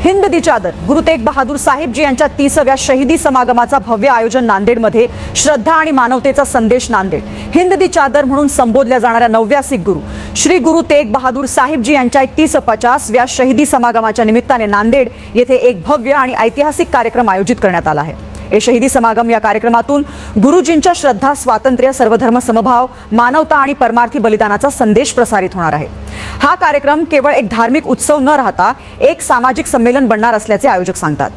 हिंद दी चादर गुरु तेग बहादूर साहेबजी यांच्या तीसव्या शहीदी समागमाचा भव्य आयोजन नांदेडमध्ये. श्रद्धा आणि मानवतेचा संदेश नांदेड. हिंद दी चादर म्हणून संबोधल्या जाणाऱ्या नवव्या सिख गुरु. श्री गुरु तेग बहादूर साहेबजी यांच्या तीस पचासव्या शहीदी समागमाच्या निमित्ताने नांदेड येथे एक भव्य आणि ऐतिहासिक कार्यक्रम आयोजित करण्यात आला आहे. ए शहीदी समागम या कार्यक्रमातून गुरुजींच्या श्रद्धा स्वातंत्र्य सर्वधर्म समभाव मानवता आणि परमार्थी बलिदानाचा संदेश प्रसारित होणार आहे. हा कार्यक्रम केवळ एक धार्मिक उत्सव न राहता एक सामाजिक संमेलन बनणार असल्याचे आयोजक सांगतात.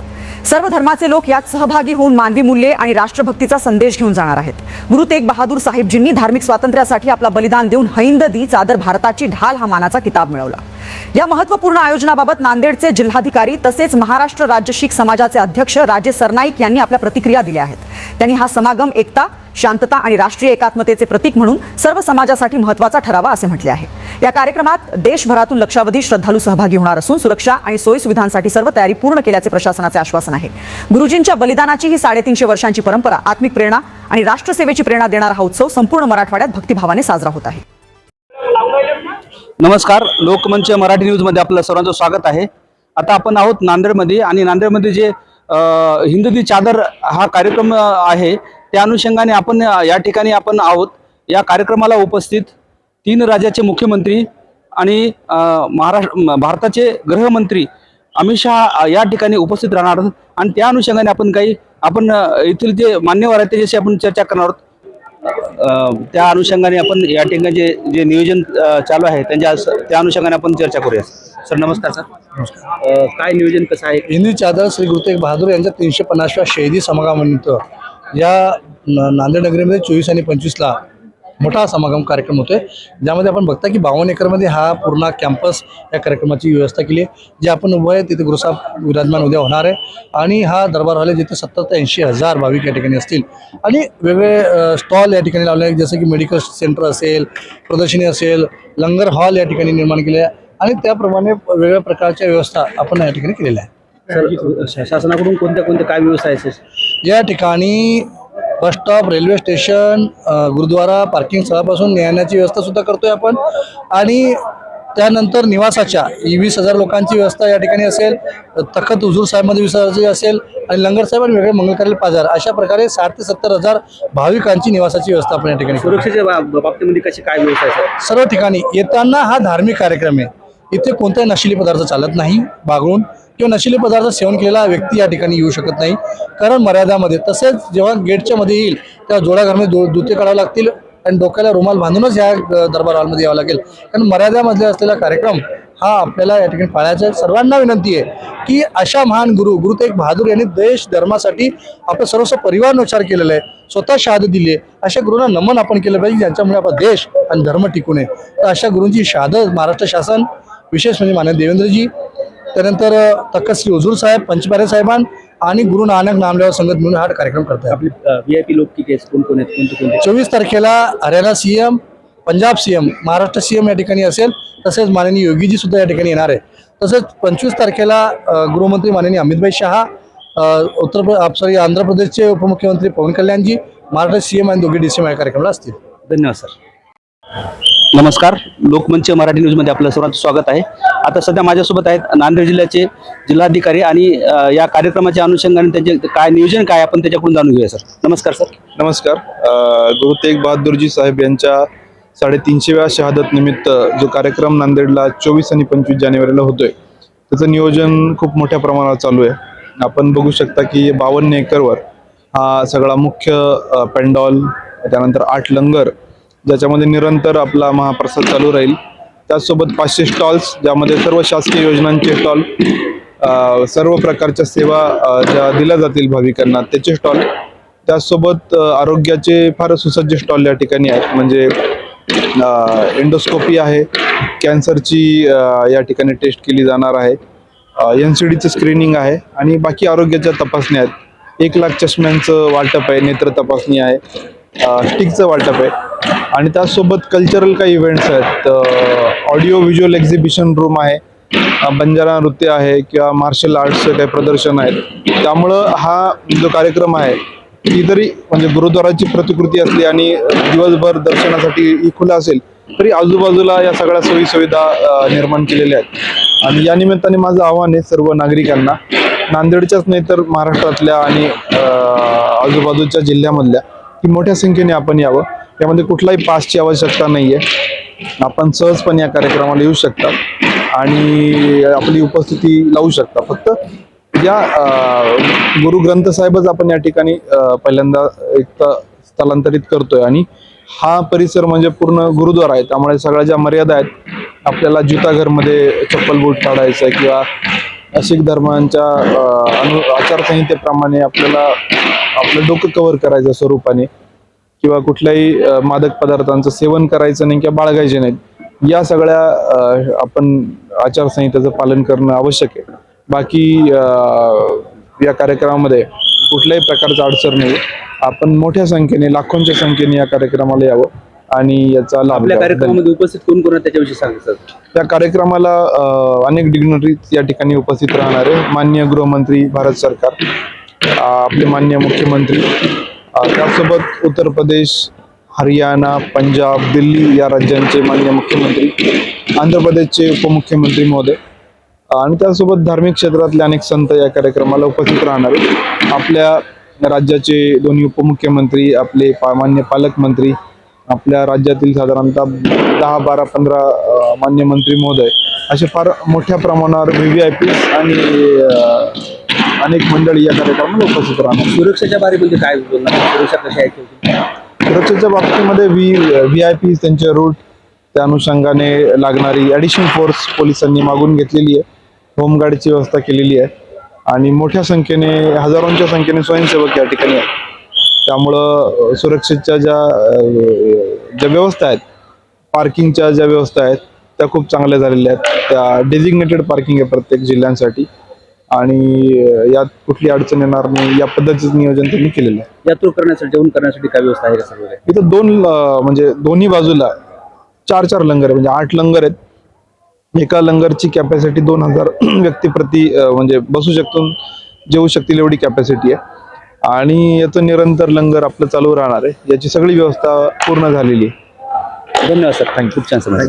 सर्व धर्माचे लोक यात सहभागी होऊन मानवी मूल्ये आणि राष्ट्रभक्तीचा संदेश घेऊन जाणार आहेत. गुरु तेग बहादूर साहेबजींनी धार्मिक स्वातंत्र्यासाठी आपला बलिदान देऊन हैंद दी चादर भारताची ढाल हा मानाचा किताब मिळवला. या महत्त्वपूर्ण आयोजनाबाबत नांदेडचे जिल्हाधिकारी तसेच महाराष्ट्र राज्य शीख समाजाचे अध्यक्ष राजे सरनाईक यांनी आपल्या प्रतिक्रिया दिल्या आहेत. त्यांनी हा समागम एकता शांतता आणि राष्ट्रीय एकात्मतेचे प्रतीक म्हणून सर्व समाजासाठी महत्त्वाचा ठरावा असे म्हटले आहे. या कार्यक्रमात देशभरातून लक्षावधी श्रद्धालू सहभागी होणार असून सुरक्षा आणि सोयी सुविधांसाठी सर्व तयारी पूर्ण केल्याचे प्रशासनाचे आश्वासन आहे. गुरुजींच्या बलिदानाची ही साडेतीनशे वर्षांची परंपरा आत्मिक प्रेरणा आणि राष्ट्रसेवेची प्रेरणा देणारा हा उत्सव संपूर्ण मराठवाड्यात भक्तिभावाने साजरा होत आहे. नमस्कार. लोकमंच मराठी न्यूजमध्ये आपलं सर्वांचं स्वागत आहे. आता आपण आहोत नांदेडमध्ये आणि नांदेडमध्ये जे अ, चादर हा कार्यक्रम आहे त्या अनुषंगाने आपण या ठिकाणी आपण आहोत. या कार्यक्रमाला उपस्थित तीन राज्याचे मुख्यमंत्री आणि महाराष्ट्र भारताचे गृहमंत्री अमित शहा या ठिकाणी उपस्थित राहणार आहेत. आणि त्या अनुषंगाने आपण काही आपण येथील जे मान्यवर आहेत त्याच्याशी आपण चर्चा करणार आहोत. त्या अनुषंगाने आपण या ठिकाणी जे जे नियोजन चालू आहे त्यांच्या त्या अनुषंगाने आपण चर्चा करूया सर नमस्कार सर. काय नियोजन कसं आहे? हिंदी चादर श्री गुरु तेग बहादूर यांच्या तीनशे पन्नासव्या शहीदी समागमानिमित्त या नांदेड नगरीमध्ये चोवीस आणि पंचवीसला मोठा समागम कार्यक्रम होतोय. ज्यामध्ये आपण बघता की बावन्न एकरमध्ये हा पूर्ण कॅम्पस या कार्यक्रमाची व्यवस्था केली आहे. जे आपण उभं आहे तिथे गुरुसाहेब विराजमान उद्या होणार आहे. आणि हा दरबार हॉल आहे जिथे सत्तर ते ऐंशी हजार भाविक या ठिकाणी असतील. आणि वेगवेगळे स्टॉल या ठिकाणी लावले आहेत. जसं की मेडिकल सेंटर असेल प्रदर्शनी असेल लंगर हॉल या ठिकाणी निर्माण केले आहे. आणि त्याप्रमाणे वेगवेगळ्या प्रकारच्या व्यवस्था आपण या ठिकाणी केलेल्या आहे शा- शासनाकडून कोणत्या कोणत्या काय व्यवस्था आहे या ठिकाणी bus stop railway station gurdwara parking स्थळापासून नेण्याची व्यवस्था सुद्धा करतोय आपण. आणि त्यानंतर निवासाच्या वीस हजार लोकांची व्यवस्था या ठिकाणी असेल तखत हुजूर साहेबमध्ये वीस हजारची असेल आणि लंगर साहेब आणि वेगळे मंगलकार्य पाच हजार अशा प्रकारे साठ ते सत्तर हजार भाविकांची निवासाची व्यवस्था आपण या ठिकाणी. सुरक्षेच्या बाबतीमध्ये कशी काय व्यवस्था आहे सर? सर्व ठिकाणी येताना हा धार्मिक कार्यक्रम आहे. इथे कोणताही नशिली पदार्थ चालत नाही बागळून. किंवा नशिली पदार्थ सेवन केलेला व्यक्ती या ठिकाणी येऊ शकत नाही. कारण मर्यादामध्ये तसेच जेव्हा गेटच्या मध्ये येईल तेव्हा जोडाघरमध्ये दो दुते काढावे लागतील आणि डोक्याला रुमाल बांधूनच या दरबार हॉलमध्ये यावं लागेल. कारण मर्यादामधले असलेला कार्यक्रम हा आपल्याला या ठिकाणी पाळायचा आहे. सर्वांना विनंती आहे की अशा महान गुरु गुरु तेग बहादूर यांनी देश धर्मासाठी आपलं सर्वस्व परिवार उच्चार केलेला आहे. स्वतः शहादत दिली आहे. अशा गुरुंना नमन आपण केलं पाहिजे ज्यांच्यामुळे आपला देश आणि धर्म टिकून आहे. तर अशा गुरूंची शहादत महाराष्ट्र शासन विशेष म्हणजे मान्य देवेंद्रजी त्यानंतर तख्त श्री हुजूर साहेब पंचपारे साहेबान आणि गुरु नानक नामदेव संगत मिळून हा कार्यक्रम करतात आपले व्ही आय पी लोक आहेत कोण कोण आहेत कोणते कोणते चोवीस तारखेला Haryana CM Punjab CM Maharashtra CM या ठिकाणी असेल तसेच माननीय योगीजी सुद्धा या ठिकाणी येणार आहे. तसेच पंचवीस तारखेला गृहमंत्री माननीय अमितभाई शहा उत्तर प्र सॉरी आंध्र प्रदेशचे उपमुख्यमंत्री पवन कल्याणजी महाराष्ट्र सीएम आणि दोघे डी सी एम या कार्यक्रमाला असतील. धन्यवाद सर. नमस्कार. लोकमंच मराठी न्यूजमध्ये आपलं सर्वांचं स्वागत आहे. आता सध्या माझ्यासोबत आहेत नांदेड जिल्ह्याचे जिल्हाधिकारी आणि या कार्यक्रमाच्या अनुषंगाने त्यांचे काय नियोजन काय आपण त्याच्याकडून जाणून घेऊया सर. नमस्कार सर. नमस्कार. गुरु तेग बहादूरजी साहेब यांच्या साडेतीनशेव्या शहादत निमित्त जो कार्यक्रम नांदेडला चोवीस आणि पंचवीस जानेवारीला होतोय त्याचं नियोजन खूप मोठ्या प्रमाणावर चालू आहे. आपण बघू शकता की बावन्न एकरवर हा सगळा मुख्य पेंडॉल त्यानंतर आठ लंगर ज्याच्यामध्ये निरंतर आपला महाप्रसाद चालू राहील. त्याचसोबत पाचशे स्टॉल्स ज्यामध्ये सर्व शासकीय योजनांचे स्टॉल सर्व प्रकारच्या सेवा ज्या दिल्या जातील भाविकांना त्याचे स्टॉल त्याचसोबत आरोग्याचे फार सुसज्ज स्टॉल या ठिकाणी आहेत. म्हणजे एंडोस्कोपी आहे. कॅन्सरची या ठिकाणी टेस्ट केली जाणार आहे. एन सी डीचं स्क्रीनिंग आहे. आणि बाकी आरोग्याच्या तपासण्या आहेत. एक लाख चष्म्यांचं वाटप आहे नेत्र तपासणी आहे. स्टिकचं वाटप आहे. आणि त्याचसोबत कल्चरल काही इव्हेंट्स आहेत. ऑडिओ व्हिज्युअल एक्झिबिशन रूम आहे बंजारा नृत्य आहे किंवा मार्शल आर्ट्सचं काही प्रदर्शन आहेत. त्यामुळं हा जो कार्यक्रम आहे ती जरी म्हणजे गुरुद्वाराची प्रतिकृती असली आणि दिवसभर दर्शनासाठी ही खुला असेल तरी आजूबाजूला या सगळ्या सोयी सुविधा निर्माण केलेल्या आहेत. आणि या निमित्ताने माझं आव्हान आहे सर्व नागरिकांना. नांदेडच्याच नाही तर महाराष्ट्रातल्या आणि आजूबाजूच्या जिल्ह्यामधल्या की मोठ्या संख्येने आपण यावं. यामध्ये कुठलाही पासची आवश्यकता नाहीये. आपण सहजपणे या कार्यक्रमाला येऊ शकता आणि आपली उपस्थिती लावू शकता फक्त या गुरु ग्रंथ साहेबच आपण या ठिकाणी पहिल्यांदा एक स्थलांतरित करतोय आणि हा परिसर म्हणजे पूर्ण गुरुद्वारा आहे. त्यामुळे सगळ्या ज्या मर्यादा आहेत आपल्याला जुताघरमध्ये चप्पल बूट काढायचं आहे किंवा शीख धर्मांच्या अनु आचारसंहितेप्रमाणे आपल्याला आपलं डोकं कव्हर करायचं स्वरूपाने किंवा कुठल्याही मादक पदार्थांचं सेवन करायचं नाही किंवा बाळगायचे नाहीत. या सगळ्या आपण आचारसंहितेचं पालन करणं आवश्यक आहे. बाकी या कार्यक्रमामध्ये कुठल्याही प्रकारचा अडचण नाही. आपण मोठ्या संख्येने लाखोंच्या संख्येने या कार्यक्रमाला यावं. आणि याचा लाभ आपल्या घ्यावा. कार्यक्रमामध्ये उपस्थित कोण कोण आहे त्याच्याविषयी सांगितलं या कार्यक्रमाला अ, अनेक डिग्नरीज या ठिकाणी उपस्थित राहणार आहे. मान्य गृहमंत्री भारत सरकार अ, आपले मान्य मुख्यमंत्री अ, त्यासोबत उत्तर प्रदेश हरियाणा पंजाब दिल्ली या राज्यांचे मान्य मुख्यमंत्री आंध्र प्रदेशचे उपमुख्यमंत्री महोदय आणि त्यासोबत धार्मिक क्षेत्रातले अनेक संत या कार्यक्रमाला उपस्थित राहणार आहेत. आपल्या राज्याचे दोन्ही उपमुख्यमंत्री आपले पा मान्य पालकमंत्री आपल्या राज्यातील साधारणतः दहा बारा पंधरा मान्य मंत्री महोदय असे फार मोठ्या प्रमाणावर व्ही व्ही आय पी आणि अनेक मंडळी या कार्यक्रमाला उपस्थित राहणार. सुरक्षेच्या बारेमध्ये काय बोलणार? सुरक्षा कशी आहे? सुरक्षेच्या बाबतीमध्ये व्ही व्ही आय पी त्यांचे रूट त्या अनुषंगाने लागणारी ॲडिशनल फोर्स पोलिसांनी मागून घेतलेली आहे. होमगार्डची व्यवस्था केलेली आहे. आणि मोठ्या संख्येने हजारोंच्या संख्येने स्वयंसेवक या ठिकाणी आहेत. त्यामुळं सुरक्षेच्या ज्या ज्या व्यवस्था आहेत पार्किंगच्या ज्या व्यवस्था आहेत त्या खूप चांगल्या झालेल्या आहेत. त्या डेझिग्नेटेड पार्किंग आहे प्रत्येक जिल्ह्यांसाठी. आणि यात कुठली अडचण येणार नाही या पद्धतीचं नियोजन त्यांनी केलेलं आहे. यात्रू करण्यासाठी जेवण करण्यासाठी काय व्यवस्था आहे का सर्व? इथं दोन म्हणजे दोन्ही बाजूला चार चार लंगर आहे म्हणजे आठ लंगर आहेत. एका लंगरची कॅपॅसिटी दोन हजार व्यक्ती प्रति म्हणजे बसू शकतो जेवू शकतील एवढी कॅपॅसिटी आहे. आणि याचं निरंतर लंगर आपलं चालू राहणार आहे. याची सगळी व्यवस्था पूर्ण झालेली आहे. धन्यवाद सर. थँक्यू खूप छान समज